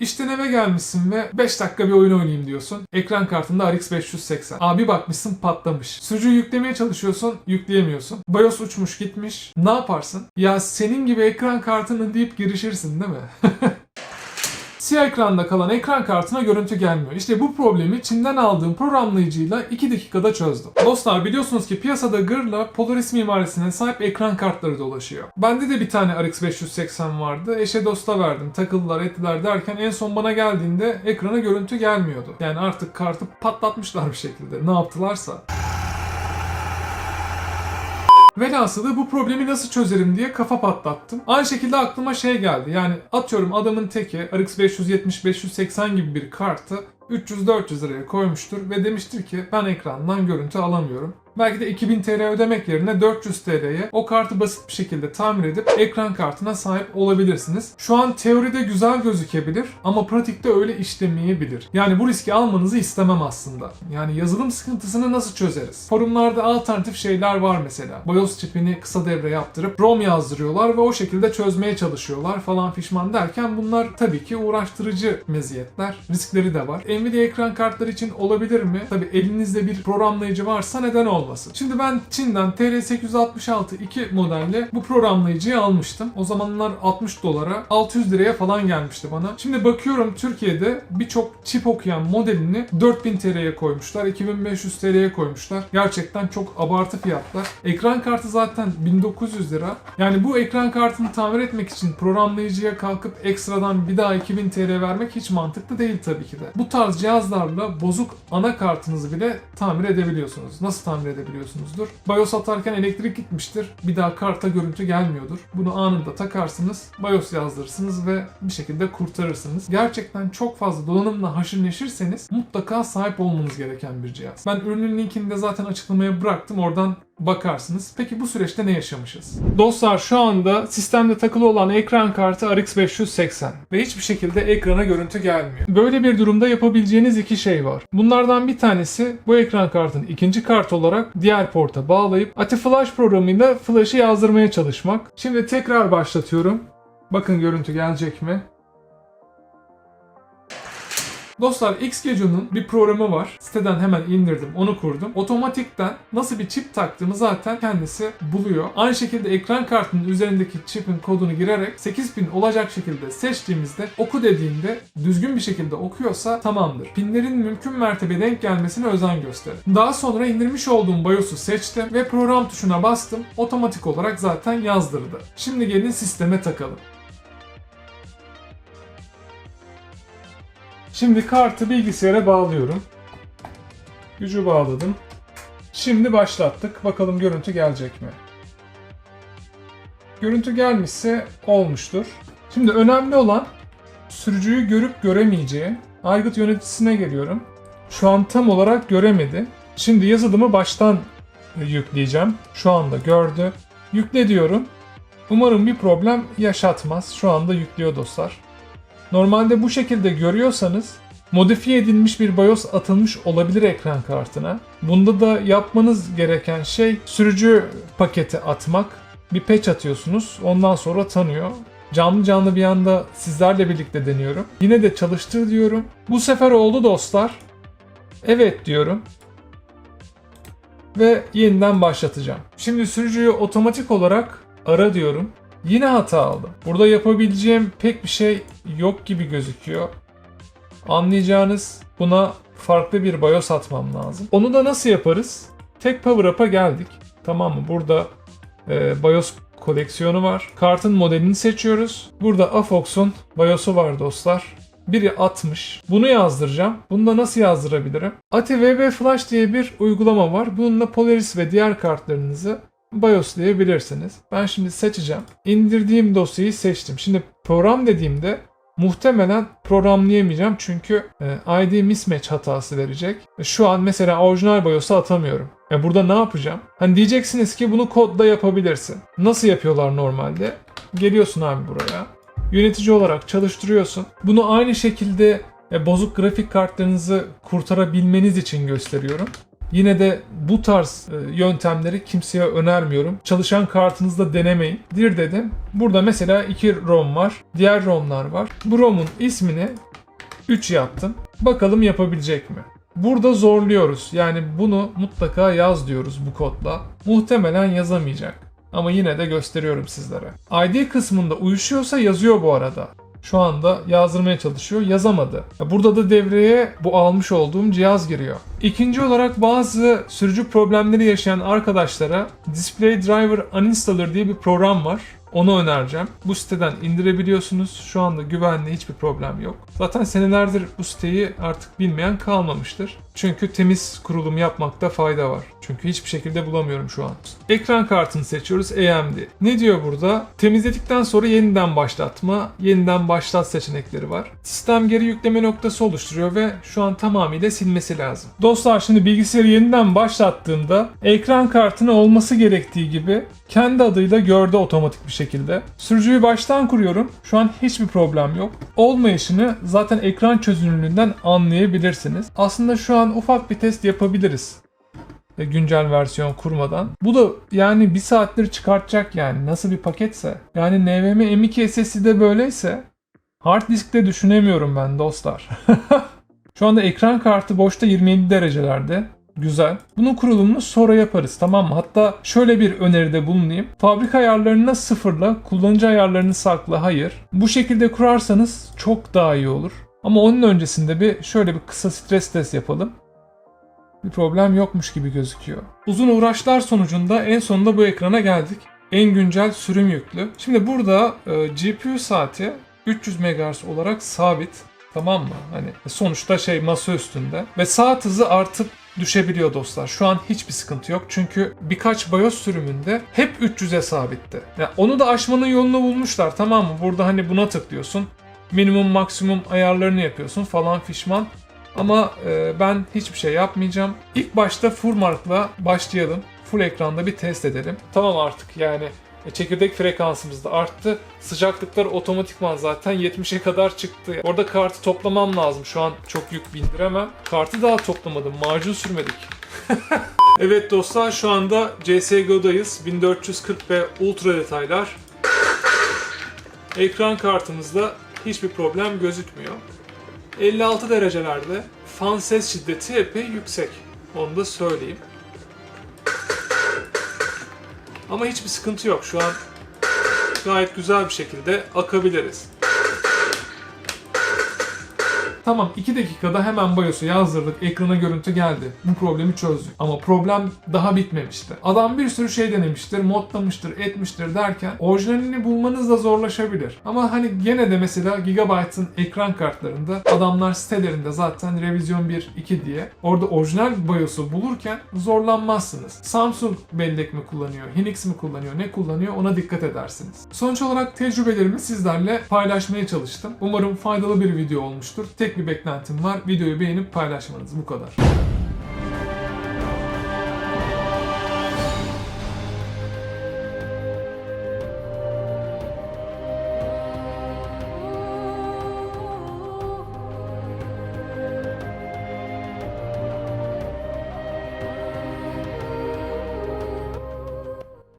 İşten eve gelmişsin ve 5 dakika bir oyun oynayayım diyorsun. Ekran kartında RX 580. Abi bakmışsın patlamış. Sürücüyü yüklemeye çalışıyorsun, yükleyemiyorsun. BIOS uçmuş gitmiş. Ne yaparsın? Ya senin gibi ekran kartını deyip girişirsin değil mi? Siyah ekranda kalan ekran kartına görüntü gelmiyor. İşte bu problemi Çin'den aldığım programlayıcıyla 2 dakikada çözdüm. Dostlar biliyorsunuz ki piyasada Gır'la Polaris mimarisine sahip ekran kartları dolaşıyor. Bende de bir tane RX 580 vardı. Eşe dosta verdim. Takıldılar ettiler derken en son bana geldiğinde ekrana görüntü gelmiyordu. Yani artık kartı patlatmışlar bir şekilde. Ne yaptılarsa. Velhasılı bu problemi nasıl çözerim diye kafa patlattım. Aynı şekilde aklıma şey geldi. Yani atıyorum adamın teki RX 570-580 gibi bir kartı 300-400 liraya koymuştur ve demiştir ki ben ekrandan görüntü alamıyorum. Belki de 2000 TL ödemek yerine 400 TL'ye o kartı basit bir şekilde tamir edip ekran kartına sahip olabilirsiniz. Şu an teoride güzel gözükebilir ama pratikte öyle işlemeyebilir. Yani bu riski almanızı istemem aslında. Yani yazılım sıkıntısını nasıl çözeriz? Forumlarda alternatif şeyler var mesela. BIOS çipini kısa devre yaptırıp ROM yazdırıyorlar ve o şekilde çözmeye çalışıyorlar falan fişman derken bunlar tabii ki uğraştırıcı meziyetler. Riskleri de var. Nvidia ekran kartları için olabilir mi? Tabii elinizde bir programlayıcı varsa neden olmasın? Şimdi ben Çin'den TR866 2 modelle bu programlayıcıyı almıştım. O zamanlar 60 dolara 600 liraya falan gelmişti bana. Şimdi bakıyorum Türkiye'de birçok çip okuyan modelini 4000 TL'ye koymuşlar. 2500 TL'ye koymuşlar. Gerçekten çok abartı fiyatlar. Ekran kartı zaten 1900 lira. Yani bu ekran kartını tamir etmek için programlayıcıya kalkıp ekstradan bir daha 2000 TL vermek hiç mantıklı değil tabii ki de. Bu tarz cihazlarla bozuk anakartınızı bile tamir edebiliyorsunuz. Nasıl tamir edebiliyorsunuzdur? BIOS atarken elektrik gitmiştir. Bir daha karta görüntü gelmiyordur. Bunu anında takarsınız, BIOS yazdırırsınız ve bir şekilde kurtarırsınız. Gerçekten çok fazla donanımla haşır neşirseniz mutlaka sahip olmanız gereken bir cihaz. Ben ürünün linkini de zaten açıklamaya bıraktım. Oradan bakarsınız. Peki bu süreçte ne yaşamışız? Dostlar şu anda sistemde takılı olan ekran kartı RX 580 ve hiçbir şekilde ekrana görüntü gelmiyor. Böyle bir durumda yapabileceğiniz iki şey var. Bunlardan bir tanesi bu ekran kartını ikinci kart olarak diğer porta bağlayıp AtiFlash programıyla flash'ı yazdırmaya çalışmak. Şimdi tekrar başlatıyorum. Bakın görüntü gelecek mi? Dostlar XGejo'nun bir programı var. Siteden hemen indirdim, onu kurdum. Otomatikten nasıl bir çip taktığımı zaten kendisi buluyor. Aynı şekilde ekran kartının üzerindeki çipin kodunu girerek 8000 olacak şekilde seçtiğimizde oku dediğinde düzgün bir şekilde okuyorsa tamamdır. Pinlerin mümkün mertebe denk gelmesine özen gösterin. Daha sonra indirmiş olduğum BIOS'u seçtim ve program tuşuna bastım. Otomatik olarak zaten yazdırdı. Şimdi gelin sisteme takalım. Şimdi kartı bilgisayara bağlıyorum. Gücü bağladım. Şimdi başlattık. Bakalım görüntü gelecek mi? Görüntü gelmişse olmuştur. Şimdi önemli olan sürücüyü görüp göremeyeceği. Aygıt yöneticisine geliyorum. Şu an tam olarak göremedi. Şimdi yazılımı baştan yükleyeceğim. Şu anda gördü. Yükle diyorum. Umarım bir problem yaşatmaz. Şu anda yüklüyor dostlar. Normalde bu şekilde görüyorsanız modifiye edilmiş bir BIOS atılmış olabilir ekran kartına. Bunda da yapmanız gereken şey sürücü paketi atmak. Bir patch atıyorsunuz. Ondan sonra tanıyor. Canlı canlı bir anda sizlerle birlikte deniyorum. Yine de çalıştır diyorum. Bu sefer oldu dostlar. Evet diyorum. Ve yeniden başlatacağım. Şimdi sürücüyü otomatik olarak ara diyorum. Yine hata aldım. Burada yapabileceğim pek bir şey yok gibi gözüküyor. Anlayacağınız buna farklı bir BIOS atmam lazım. Onu da nasıl yaparız? Tek Power Up'a geldik. Tamam mı? Burada e, BIOS koleksiyonu var. Kartın modelini seçiyoruz. Burada Afox'un BIOS'u var dostlar. Biri 60. Bunu yazdıracağım. Bunu da nasıl yazdırabilirim? AtiVB Flash diye bir uygulama var. Bununla Polaris ve diğer kartlarınızı BIOSlayabilirsiniz. Ben şimdi seçeceğim. İndirdiğim dosyayı seçtim. Şimdi program dediğimde muhtemelen programlayamayacağım çünkü e, ID mismatch hatası verecek. Şu an mesela orijinal BIOS'a atamıyorum. E burada ne yapacağım? Hani diyeceksiniz ki bunu kodda yapabilirsin. Nasıl yapıyorlar normalde? Geliyorsun abi buraya. Yönetici olarak çalıştırıyorsun. Bunu aynı şekilde e, bozuk grafik kartlarınızı kurtarabilmeniz için gösteriyorum. Yine de bu tarz e, yöntemleri kimseye önermiyorum. Çalışan kartınızda denemeyin. Dir dedim. Burada mesela iki ROM var. Diğer ROM'lar var. Bu ROM'un ismini 3 yaptım. Bakalım yapabilecek mi? Burada zorluyoruz. Yani bunu mutlaka yaz diyoruz bu kodla. Muhtemelen yazamayacak. Ama yine de gösteriyorum sizlere. ID kısmında uyuşuyorsa yazıyor bu arada. Şu anda yazdırmaya çalışıyor. Yazamadı. Burada da devreye bu almış olduğum cihaz giriyor. İkinci olarak bazı sürücü problemleri yaşayan arkadaşlara Display Driver Uninstaller diye bir program var. Onu önereceğim. Bu siteden indirebiliyorsunuz. Şu anda güvenli hiçbir problem yok. Zaten senelerdir bu siteyi artık bilmeyen kalmamıştır. Çünkü temiz kurulum yapmakta fayda var. Çünkü hiçbir şekilde bulamıyorum şu an. Ekran kartını seçiyoruz AMD. Ne diyor burada? Temizledikten sonra yeniden başlatma, yeniden başlat seçenekleri var. Sistem geri yükleme noktası oluşturuyor ve şu an tamamıyla silmesi lazım. Dostlar şimdi bilgisayarı yeniden başlattığımda ekran kartını olması gerektiği gibi kendi adıyla gördü otomatik bir şekilde. Sürücüyü baştan kuruyorum. Şu an hiçbir problem yok. Olmayışını zaten ekran çözünürlüğünden anlayabilirsiniz. Aslında şu an ufak bir test yapabiliriz ve güncel versiyon kurmadan. Bu da yani bir saattir çıkartacak yani nasıl bir paketse. Yani NVMe M2 SSD'de böyleyse hard diskte düşünemiyorum ben dostlar. Şu anda ekran kartı boşta 27 derecelerde. Güzel. Bunun kurulumunu sonra yaparız tamam mı? Hatta şöyle bir öneride bulunayım. Fabrika ayarlarını sıfırla, kullanıcı ayarlarını sakla. Hayır. Bu şekilde kurarsanız çok daha iyi olur. Ama onun öncesinde bir şöyle bir kısa stres test yapalım bir problem yokmuş gibi gözüküyor. Uzun uğraşlar sonucunda en sonunda bu ekrana geldik. En güncel sürüm yüklü. Şimdi burada e, GPU saati 300 MHz olarak sabit. Tamam mı? Hani sonuçta şey masa üstünde. Ve saat hızı artıp düşebiliyor dostlar. Şu an hiçbir sıkıntı yok. Çünkü birkaç BIOS sürümünde hep 300'e sabitti. Ya onu da aşmanın yolunu bulmuşlar tamam mı? Burada hani buna tıklıyorsun. Minimum maksimum ayarlarını yapıyorsun falan fişman. Ama e, ben hiçbir şey yapmayacağım. İlk başta full markla başlayalım. Full ekranda bir test edelim. Tamam artık yani e, çekirdek frekansımız da arttı. Sıcaklıklar otomatikman zaten 70'e kadar çıktı. Orada kartı toplamam lazım. Şu an çok yük bindiremem. Kartı daha toplamadım. Macun sürmedik. evet dostlar şu anda CSGO'dayız. 1440p ultra detaylar. Ekran kartımızda hiçbir problem gözükmüyor. 56 derecelerde fan ses şiddeti epey yüksek. Onu da söyleyeyim. Ama hiçbir sıkıntı yok. Şu an gayet güzel bir şekilde akabiliriz. Tamam 2 dakikada hemen BIOS'u yazdırdık. Ekrana görüntü geldi. Bu problemi çözdük. Ama problem daha bitmemişti. Adam bir sürü şey denemiştir, modlamıştır, etmiştir derken orijinalini bulmanız da zorlaşabilir. Ama hani gene de mesela Gigabyte'ın ekran kartlarında adamlar sitelerinde zaten revizyon 1, 2 diye orada orijinal BIOS'u bulurken zorlanmazsınız. Samsung bellek mi kullanıyor, Hynix mi kullanıyor, ne kullanıyor ona dikkat edersiniz. Sonuç olarak tecrübelerimi sizlerle paylaşmaya çalıştım. Umarım faydalı bir video olmuştur. Tek bir beklentim var. Videoyu beğenip paylaşmanız bu kadar.